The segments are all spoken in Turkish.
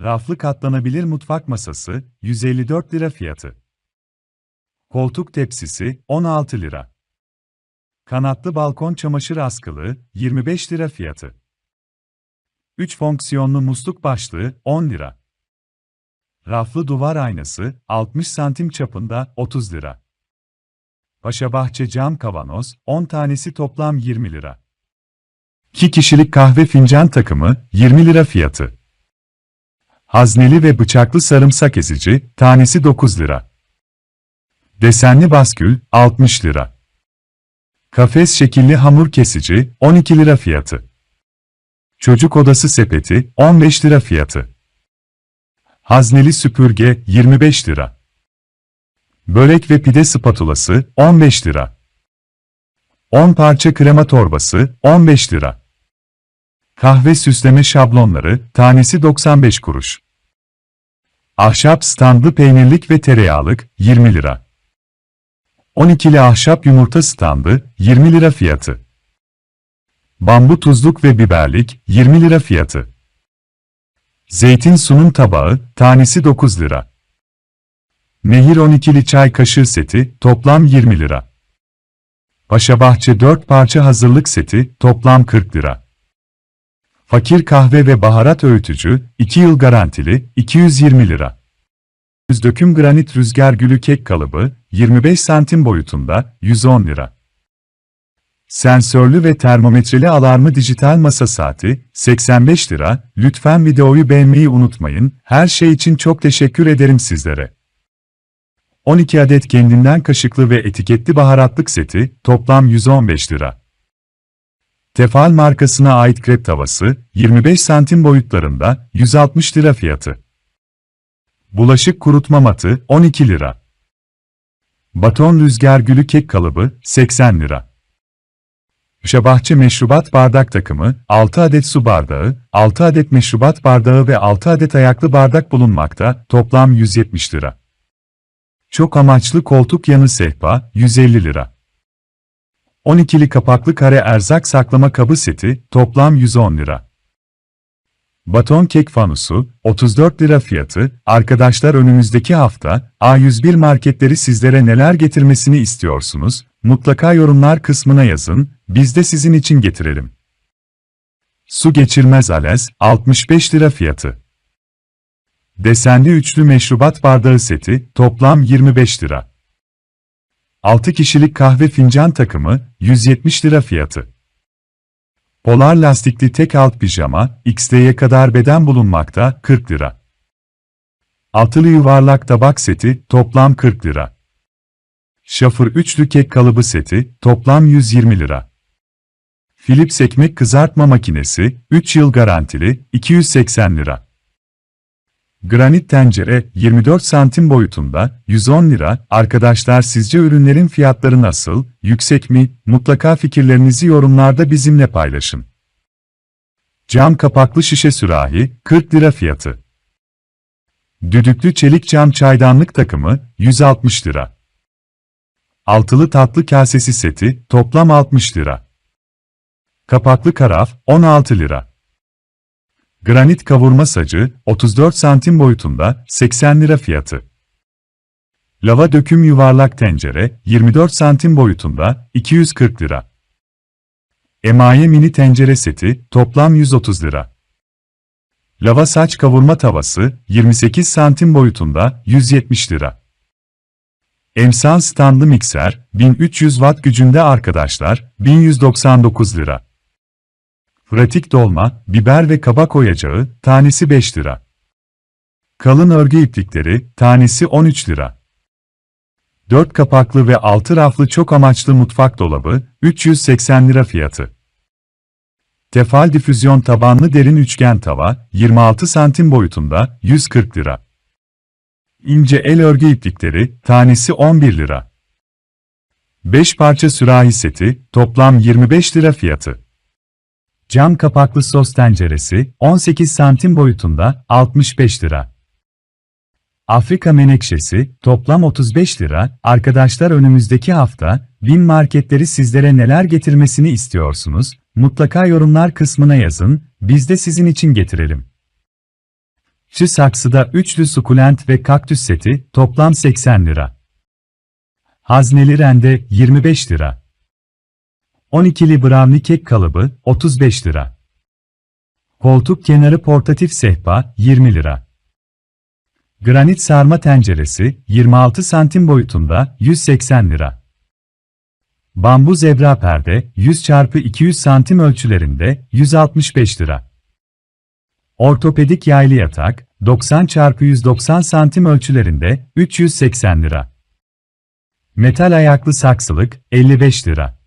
Raflı katlanabilir mutfak masası, 154 lira fiyatı. Koltuk tepsisi, 16 lira. Kanatlı balkon çamaşır askılı, 25 lira fiyatı. 3 fonksiyonlu musluk başlığı, 10 lira. Raflı duvar aynası, 60 santim çapında, 30 lira. Paşabahçe cam kavanoz, 10 tanesi toplam 20 lira. 2 kişilik kahve fincan takımı, 20 lira fiyatı. Hazneli ve bıçaklı sarımsak ezici, tanesi 9 lira. Desenli baskül, 60 lira. Kafes şekilli hamur kesici, 12 lira fiyatı. Çocuk odası sepeti, 15 lira fiyatı. Hazneli süpürge, 25 lira. Börek ve pide spatulası, 15 lira. 10 parça krema torbası, 15 lira. Kahve süsleme şablonları, tanesi 95 kuruş. Ahşap standlı peynirlik ve tereyağlık, 20 lira. 12'li ahşap yumurta standı, 20 lira fiyatı. Bambu tuzluk ve biberlik, 20 lira fiyatı. Zeytin sunum tabağı, tanesi 9 lira. Nehir 12'li çay kaşığı seti, toplam 20 lira. Paşabahçe 4 parça hazırlık seti, toplam 40 lira. Fakir kahve ve baharat öğütücü, 2 yıl garantili, 220 lira. Döküm granit rüzgar gülü kek kalıbı, 25 santim boyutunda, 110 lira. Sensörlü ve termometreli alarmı dijital masa saati, 85 lira. Lütfen videoyu beğenmeyi unutmayın. Her şey için çok teşekkür ederim sizlere. 12 adet kendinden kaşıklı ve etiketli baharatlık seti, toplam 115 lira. Tefal markasına ait krep tavası, 25 santim boyutlarında, 160 lira fiyatı. Bulaşık kurutma matı, 12 lira. Baton rüzgar gülü kek kalıbı, 80 lira. Şabahçe meşrubat bardak takımı, 6 adet su bardağı, 6 adet meşrubat bardağı ve 6 adet ayaklı bardak bulunmakta, toplam 170 lira. Çok amaçlı koltuk yanı sehpa, 150 lira. 12'li kapaklı kare erzak saklama kabı seti, toplam 110 lira. Baton kek fanusu, 34 lira fiyatı, arkadaşlar önümüzdeki hafta, A101 marketleri sizlere neler getirmesini istiyorsunuz, mutlaka yorumlar kısmına yazın, biz de sizin için getirelim. Su geçirmez alez, 65 lira fiyatı. Desenli üçlü meşrubat bardağı seti, toplam 25 lira. 6 kişilik kahve fincan takımı, 170 lira fiyatı. Polar lastikli tek alt pijama, XL'ye kadar beden bulunmakta, 40 lira. Altılı yuvarlak tabak seti, toplam 40 lira. Şafır üçlü kek kalıbı seti, toplam 120 lira. Philips ekmek kızartma makinesi, 3 yıl garantili, 280 lira. Granit tencere, 24 santim boyutunda, 110 lira. Arkadaşlar sizce ürünlerin fiyatları nasıl, yüksek mi? Mutlaka fikirlerinizi yorumlarda bizimle paylaşın. Cam kapaklı şişe sürahi, 40 lira fiyatı. Düdüklü çelik cam çaydanlık takımı, 160 lira. Altılı tatlı kasesi seti, toplam 60 lira. Kapaklı karaf, 16 lira. Granit kavurma sacı, 34 santim boyutunda, 80 lira fiyatı. Lava döküm yuvarlak tencere, 24 santim boyutunda, 240 lira. Emaye mini tencere seti, toplam 130 lira. Lava saç kavurma tavası, 28 santim boyutunda, 170 lira. Emsan standlı mikser, 1300 watt gücünde arkadaşlar, 1199 lira. Pratik dolma, biber ve kabak oyacağı, tanesi 5 lira. Kalın örgü iplikleri, tanesi 13 lira. 4 kapaklı ve 6 raflı çok amaçlı mutfak dolabı, 380 lira fiyatı. Tefal difüzyon tabanlı derin üçgen tava, 26 santim boyutunda, 140 lira. İnce el örgü iplikleri, tanesi 11 lira. 5 parça sürahi seti, toplam 25 lira fiyatı. Cam kapaklı sos tenceresi, 18 santim boyutunda, 65 lira. Afrika menekşesi, toplam 35 lira. Arkadaşlar önümüzdeki hafta, bin marketleri sizlere neler getirmesini istiyorsunuz? Mutlaka yorumlar kısmına yazın, biz de sizin için getirelim. Çı saksıda üçlü sukulent ve kaktüs seti toplam 80 lira. Hazneli rende 25 lira. 12'li brownie kek kalıbı 35 lira. Koltuk kenarı portatif sehpa 20 lira. Granit sarma tenceresi 26 santim boyutunda 180 lira. Bambu zebra perde 100 x 200 santim ölçülerinde 165 lira. Ortopedik yaylı yatak 90 x 190 santim ölçülerinde 380 lira. Metal ayaklı saksılık 55 lira.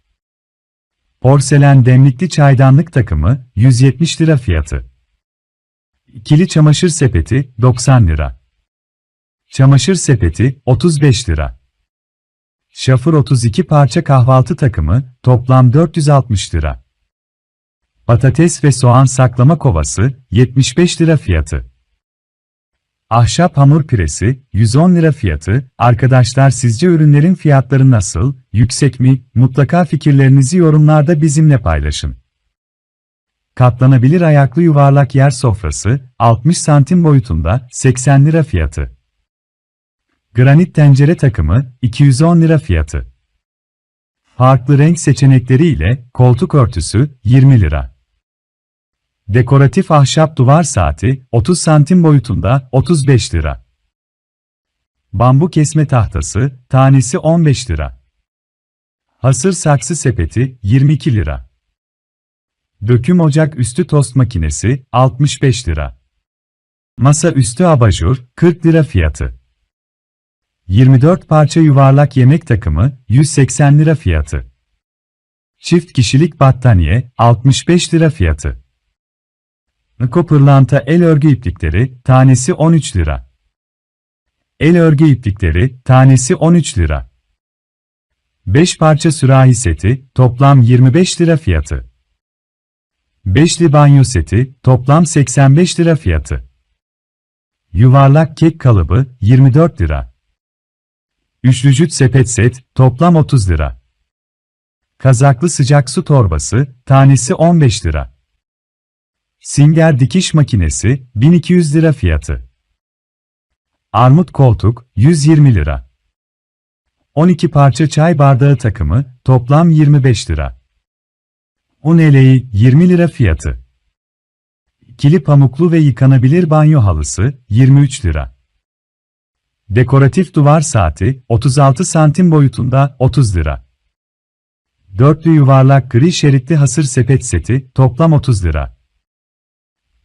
Porselen demlikli çaydanlık takımı 170 lira fiyatı. İkili çamaşır sepeti 90 lira. Çamaşır sepeti 35 lira. Şafır 32 parça kahvaltı takımı toplam 460 lira. Patates ve soğan saklama kovası 75 lira fiyatı. Ahşap hamur piresi 110 lira fiyatı. Arkadaşlar sizce ürünlerin fiyatları nasıl? Yüksek mi? Mutlaka fikirlerinizi yorumlarda bizimle paylaşın. Katlanabilir ayaklı yuvarlak yer sofrası 60 santim boyutunda 80 lira fiyatı. Granit tencere takımı 210 lira fiyatı. Farklı renk seçenekleri ile koltuk örtüsü 20 lira. Dekoratif ahşap duvar saati 30 santim boyutunda 35 lira. Bambu kesme tahtası tanesi 15 lira. Hasır saksı sepeti 22 lira. Döküm ocak üstü tost makinesi 65 lira. Masa üstü abajur 40 lira fiyatı. 24 parça yuvarlak yemek takımı 180 lira fiyatı. Çift kişilik battaniye 65 lira fiyatı. Niko pırlanta el örgü iplikleri tanesi 13 lira. El örgü iplikleri tanesi 13 lira. 5 parça sürahi seti toplam 25 lira fiyatı. Beşli banyo seti toplam 85 lira fiyatı. Yuvarlak kek kalıbı 24 lira. Üçlücüt sepet set, toplam 30 lira. Kazaklı sıcak su torbası, tanesi 15 lira. Singer dikiş makinesi, 1200 lira fiyatı. Armut koltuk, 120 lira. 12 parça çay bardağı takımı, toplam 25 lira. Un eleği, 20 lira fiyatı. İkili pamuklu ve yıkanabilir banyo halısı, 23 lira. Dekoratif duvar saati, 36 santim boyutunda 30 lira. Dörtlü yuvarlak gri şeritli hasır sepet seti, toplam 30 lira.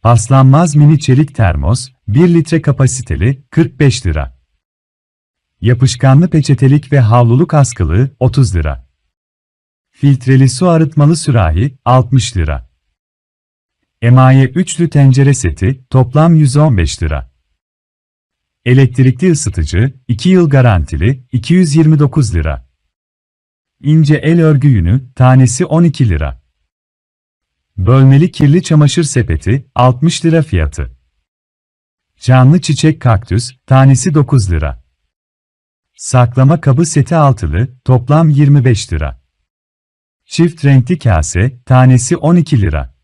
Paslanmaz mini çelik termos, 1 litre kapasiteli, 45 lira. Yapışkanlı peçetelik ve havluluk askılığı, 30 lira. Filtreli su arıtmalı sürahi, 60 lira. Emaye üçlü tencere seti, toplam 115 lira. Elektrikli ısıtıcı, 2 yıl garantili, 229 lira. İnce el örgü yünü, tanesi 12 lira. Bölmeli kirli çamaşır sepeti, 60 lira fiyatı. Canlı çiçek kaktüs, tanesi 9 lira. Saklama kabı seti altılı, toplam 25 lira. Çift renkli kase, tanesi 12 lira.